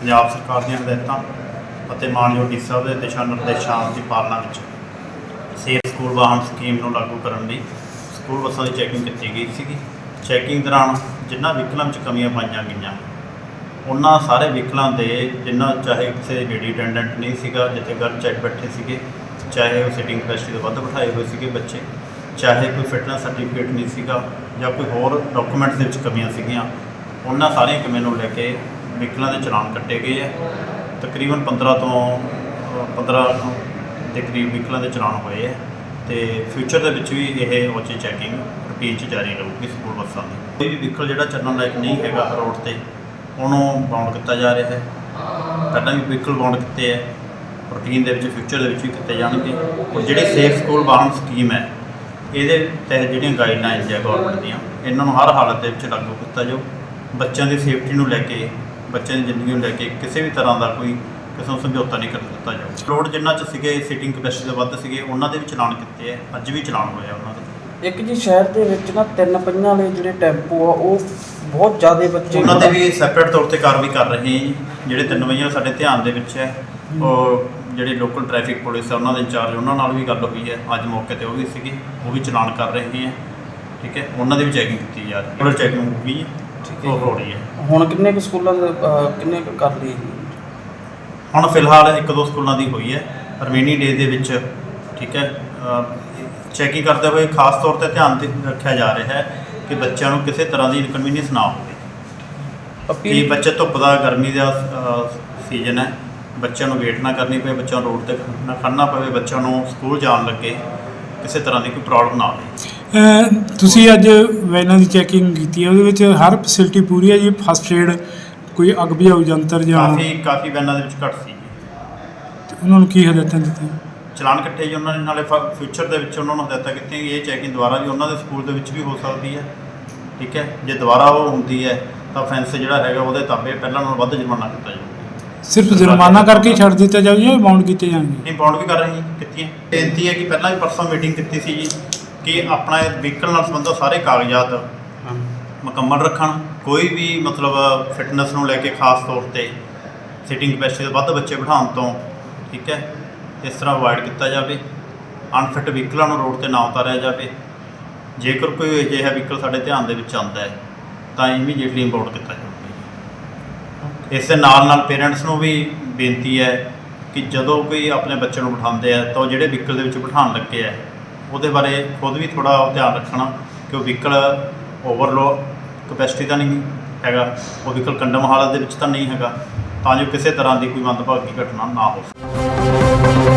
ਪੰਜਾਬ ਸਰਕਾਰ ਦੀਆਂ ਹਦਾਇਤਾਂ ਅਤੇ ਮਾਨਯੋਗ ਡੀ ਸਾਹਿਬ ਦੇ ਦਿਸ਼ਾ ਨਿਰਦੇਸ਼ਾਂ ਦੀ ਪਾਲਣਾ ਵਿੱਚ ਸੇਫ ਸਕੂਲ ਵਾਹਨ ਸਕੀਮ ਨੂੰ ਲਾਗੂ ਕਰਨ ਲਈ ਸਕੂਲ ਬੱਸਾਂ ਦੀ ਚੈਕਿੰਗ ਕੀਤੀ ਗਈ ਸੀਗੀ। ਚੈਕਿੰਗ ਦੌਰਾਨ ਜਿਨ੍ਹਾਂ ਵਹੀਕਲਾਂ ਵਿੱਚ ਕਮੀਆਂ ਪਾਈਆਂ ਗਈਆਂ, ਉਹਨਾਂ ਸਾਰੇ ਵਹੀਕਲਾਂ ਦੇ ਜਿਨ੍ਹਾਂ ਚਾਹੇ ਕਿਸੇ ਲੇਡੀ ਅਟੈਂਡੈਂਟ ਨਹੀਂ ਸੀਗਾ, ਜਿੱਥੇ ਗਰ ਚੈੱਕ ਬੈਠੇ ਸੀਗੇ, ਚਾਹੇ ਉਹ ਸਿਟਿੰਗ ਕੈਪੈਸਿਟੀ ਤੋਂ ਵੱਧ ਬਿਠਾਏ ਹੋਏ ਸੀਗੇ ਬੱਚੇ, ਚਾਹੇ ਕੋਈ ਫਿਟਨੈਸ ਸਰਟੀਫਿਕੇਟ ਨਹੀਂ ਸੀਗਾ ਜਾਂ ਕੋਈ ਹੋਰ ਡਾਕੂਮੈਂਟਸ ਦੇ ਵਿੱਚ ਕਮੀਆਂ ਸੀਗੀਆਂ, ਉਹਨਾਂ ਸਾਰੀਆਂ ਕਮੀਆਂ ਨੂੰ ਲੈ ਕੇ ਵਹੀਕਲਾਂ ਦੇ ਚਲਾਨ ਕੱਟੇ ਗਏ ਆ। ਤਕਰੀਬਨ 15 ਤੋਂ ਅ, 15 ਦੇ ਕਰੀਬ ਵਹੀਕਲਾਂ ਦੇ ਚਲਾਨ ਹੋਏ ਆ। ਤੇ ਫਿਊਚਰ ਦੇ ਵਿੱਚ ਵੀ ਇਹ ਉੱਚੀ ਚੈਕਿੰਗ ਰੁਟੀਨ 'ਚ ਜਾਰੀ ਰਹੂਗੀ ਸਕੂਲ ਬੱਸਾਂ ਦੀ। ਕੋਈ ਵੀ ਵਹੀਕਲ ਜਿਹੜਾ ਚੱਲਣ ਲਾਇਕ ਨਹੀਂ ਹੈਗਾ ਰੋਡ ਤੇ ਉਹਨੂੰ ਬਾਉਂਡ ਕੀਤਾ ਜਾ ਰਿਹਾ ਹੈ। ਪਹਿਲਾਂ ਵੀ ਵਹੀਕਲ ਬਾਉਂਡ ਕੀਤੇ ਹੈ ਰੂਟੀਨ ਦੇ ਵਿੱਚ ਫਿਊਚਰ ਦੇ ਵਿੱਚ ਵੀ ਕੀਤੇ ਜਾਣਗੇ। ਔਰ ਜਿਹੜੀ ਸੇਫ ਸਕੂਲ ਵਾਹਨ ਸਕੀਮ ਹੈ ਇਹਦੇ ਤਹਿਤ ਜਿਹੜੀਆਂ ਗਾਈਡਲਾਈਨਸ ਹੈ ਗਵਰਨਮੈਂਟ ਦੀਆਂ ਇਹਨਾਂ ਨੂੰ ਹਰ ਹਾਲਤ ਦੇ ਵਿੱਚ ਲਾਗੂ ਕੀਤਾ ਜਾਓ ਬੱਚਿਆਂ ਦੀ ਸੇਫਟੀ ਨੂੰ ਲੈ ਕੇ ਬੱਚਿਆਂ ਦੀ ਜ਼ਿੰਦਗੀ ਨੂੰ ਲੈ ਕੇ ਕਿਸੇ ਵੀ ਤਰ੍ਹਾਂ ਦਾ ਕੋਈ ਕਿਸੇ ਨੂੰ ਸਮਝੌਤਾ ਨਹੀਂ ਕਰਨ ਦਿੱਤਾ ਜਾਊ। ਰੋਡ ਜਿੰਨਾ ਚ ਸੀਗੇ ਸੀਟਿੰਗ ਕੈਪੈਸਿਟੀ ਤੋਂ ਵੱਧ ਸੀਗੇ ਉਹਨਾਂ ਦੇ ਵੀ ਚਲਾਨ ਕੀਤੇ ਹੈ ਅੱਜ ਵੀ ਚਲਾਨ ਹੋਇਆ ਉਹਨਾਂ ਦੇ। ਇੱਕ ਜੀ ਸ਼ਹਿਰ ਦੇ ਵਿੱਚ ਨਾ ਤਿੰਨ ਪਹੀਆਂ ਵਾਲੇ ਜਿਹੜੇ ਟੈਂਪੂ ਆ ਉਹ ਬਹੁਤ ਜ਼ਿਆਦਾ ਬੱਚੇ ਉਹਨਾਂ ਦੇ ਵੀ ਸੈਪਰੇਟ ਤੌਰ ਤੇ ਕਾਰਵਾਈ ਕਰ ਰਹੇ ਹਾਂ ਜਿਹੜੇ ਤਿੰਨ ਵਜੇ ਸਾਡੇ ਧਿਆਨ ਦੇ ਵਿੱਚ ਹੈ। ਉਹ ਜਿਹੜੇ ਲੋਕਲ ਟ੍ਰੈਫਿਕ ਪੁਲਿਸ ਹੈ ਉਹਨਾਂ ਦੇ ਇੰਚਾਰਜ ਉਹਨਾਂ ਨਾਲ ਵੀ ਗੱਲ ਹੋਈ ਹੈ ਅੱਜ ਮੌਕੇ ਤੇ ਉਹ ਵੀ ਸੀਗੇ ਉਹ ਵੀ ਚਲਾਨ ਕਰ ਰਹੇ ਹੈ ਠੀਕ ਹੈ ਉਹਨਾਂ ਦੀ ਵੀ ਚੈਕਿੰਗ ਕੀਤੀ ਜਾ ਰਹੀ ਹੈ। ਉਹਨਾਂ ਚੈਕਿੰਗ ਹੋ ਗਈ ਠੀਕ ਹੈ ਉਹ ਜੀ। ਹੋ ਰਹੀ ਹੈ। ਹੁਣ ਕਿੰਨੇ ਕੁ ਸਕੂਲਾਂ ਦੇ ਅਹ, ਕਿੰਨੇ ਕੁ ਕਰ ਲਈ ਹੁਣ ਫਿਲਹਾਲ ਇੱਕ ਦੋ ਸਕੂਲਾਂ ਦੀ ਹੋਈ ਹੈ ਰਮੇਨੀ ਡੇ ਦੇ ਵਿੱਚ ਠੀਕ ਹੈ ਚੈਕਿੰਗ ਕਰਦੇ ਹੋਏ ਖਾਸ ਤੌਰ ਤੇ ਧਿਆਨ ਦੇ ਰੱਖਿਆ ਜਾ ਰਿਹਾ ਹੈ ਕਿ ਬੱਚਿਆਂ ਨੂੰ ਕਿਸੇ ਤਰ੍ਹਾਂ ਦੀ ਇਨਕਨਵੀਨੀਅੰਸ ਨਾ ਹੋਵੇ। ਕਿ ਅਪੀਲ ਬੱਚੇ ਧੁੱਪ ਦਾ ਗਰਮੀ ਦਾ ਸੀਜ਼ਨ ਹੈ ਬੱਚਿਆਂ ਨੂੰ ਵੇਟ ਨਾ ਕਰਨੀ ਪਵੇ ਬੱਚਿਆਂ ਨੂੰ ਰੋਡ ਤੇ ਨਾ ਖੜਨਾ ਪਵੇ ਬੱਚਿਆਂ ਨੂੰ ਸਕੂਲ ਜਾਣ ਲੱਗੇ ਕਿਸੇ ਤਰ੍ਹਾਂ ਦੀ ਕੋਈ ਪ੍ਰੋਬਲਮ ਨਾ ਆਵੇ ਤੁਸੀਂ ਅੱਜ ਵੈਨਾਂ ਦੀ ਚੈਕਿੰਗ ਕੀਤੀ ਹੈ ਉਹਦੇ ਵਿੱਚ ਹਰ ਫੈਸਿਲਿਟੀ ਪੂਰੀ ਹੈ ਜੀ ਫਸਟ ਏਡ ਕੋਈ ਅੱਗ ਬੁਝਾਊ ਯੰਤਰ ਜਾਂ ਕਾਫੀ ਕਾਫੀ ਵੈਨਾਂ ਦੇ ਵਿੱਚ ਘੱਟ ਸੀ। ਉਹਨਾਂ ਨੂੰ ਕੀ ਹਦਾਇਤਾਂ ਦਿੱਤੀਆਂ? ਚਲਾਨ ਕੱਟੇ ਜੀ ਉਹਨਾਂ ਨੇ ਨਾਲੇ ਫਿਊਚਰ ਦੇ ਵਿੱਚ ਉਹਨਾਂ ਨੂੰ ਹਦਾਇਤਾਂ ਕੀਤੀਆਂ ਕਿ ਇਹ ਚੈਕਿੰਗ ਦੁਬਾਰਾ ਵੀ ਉਹਨਾਂ ਦੇ ਸਕੂਲ ਦੇ ਵਿੱਚ ਵੀ ਹੋ ਸਕਦੀ ਹੈ। ਠੀਕ ਹੈ? ਜੇ ਦੁਬਾਰਾ ਉਹ ਹੁੰਦੀ ਹੈ ਤਾਂ ਫੈਂਸ ਜਿਹੜਾ ਹੈਗਾ ਉਹਦੇ ਤਾਬੇ ਪਹਿਲਾਂ ਨਾਲੋਂ ਵੱਧ ਜੁਰਮਾਨਾ ਕੀਤਾ ਜਾਊਗਾ। ਸਿਰਫ ਜੁਰਮਾਨਾ ਕਰਕੇ ਹੀ ਛੱਡ ਦਿੱਤਾ ਜਾਊ ਜਾਂ ਬਾਉਂਡ ਕੀਤੇ ਜਾਣਗੇ? ਨਹੀਂ ਬਾਉਂਡ ਵੀ ਕਰ ਰਹੀ ਕੀਤੀਆਂ। ਬੇਨਤੀ ਹੈ ਕਿ ਪਹਿਲਾਂ ਵੀ ਪਰਸੋਂ ਮੀਟਿੰਗ ਕੀਤੀ ਸੀ ਜੀ। ਕਿ ਆਪਣਾ ਵਹੀਕਲ ਨਾਲ ਸੰਬੰਧਿਤ ਸਾਰੇ ਕਾਗਜ਼ਾਤ ਮੁਕੰਮਲ ਰੱਖਣ ਕੋਈ ਵੀ ਮਤਲਬ ਫਿਟਨੈਸ ਨੂੰ ਲੈ ਕੇ ਖਾਸ ਤੌਰ ਤੇ ਸਿਟਿੰਗ ਕੈਪੈਸਿਟੀ ਤੋਂ ਵੱਧ ਬੱਚੇ ਬਿਠਾਉਣ ਤੋਂ ਠੀਕ ਹੈ ਇਸ ਤਰ੍ਹਾਂ ਅਵੋਇਡ ਕੀਤਾ ਜਾਵੇ। ਅਨਫਿਟ ਵਹੀਕਲਾਂ ਨੂੰ ਰੋਡ ਤੇ ਨਾ ਉਤਾਰਿਆ ਜਾਵੇ। ਜੇਕਰ ਕੋਈ ਅਜਿਹਾ ਵਹੀਕਲ ਸਾਡੇ ਧਿਆਨ ਦੇ ਵਿੱਚ ਆਉਂਦਾ ਹੈ ਤਾਂ ਇਮੀਡੀਏਟਲੀ ਇੰਪੋਰਟ ਕੀਤਾ ਜਾਵੇ ਇਸ ਦੇ ਨਾਲ ਨਾਲ ਪੇਰੈਂਟਸ ਨੂੰ ਵੀ ਬੇਨਤੀ ਹੈ ਕਿ ਜਦੋਂ ਕੋਈ ਆਪਣੇ ਬੱਚੇ ਨੂੰ ਬਿਠਾਉਂਦੇ ਆ ਤਾਂ ਜਿਹੜੇ ਵਹੀਕਲ ਦੇ ਵਿੱਚ ਬਿਠਾਉਣ ਲੱਗੇ ਆ ਉਹਦੇ ਬਾਰੇ ਖੁਦ ਵੀ ਥੋੜਾ ਧਿਆਨ ਰੱਖਣਾ ਕਿ ਉਹ ਵਹੀਕਲ ਓਵਰਲੋ ਕਪੈਸਿਟੀ ਤਾਂ ਨਹੀਂ ਹੈਗਾ, ਉਹ ਵਹੀਕਲ ਕੰਡਮ ਹਾਲਤ ਦੇ ਵਿੱਚ ਤਾਂ ਨਹੀਂ ਹੈਗਾ, ਤਾਂ ਜੋ ਕਿਸੇ ਤਰ੍ਹਾਂ ਦੀ ਕੋਈ ਮੰਦਭਾਗੀ ਘਟਨਾ ਨਾ ਹੋ ਸਕੇ।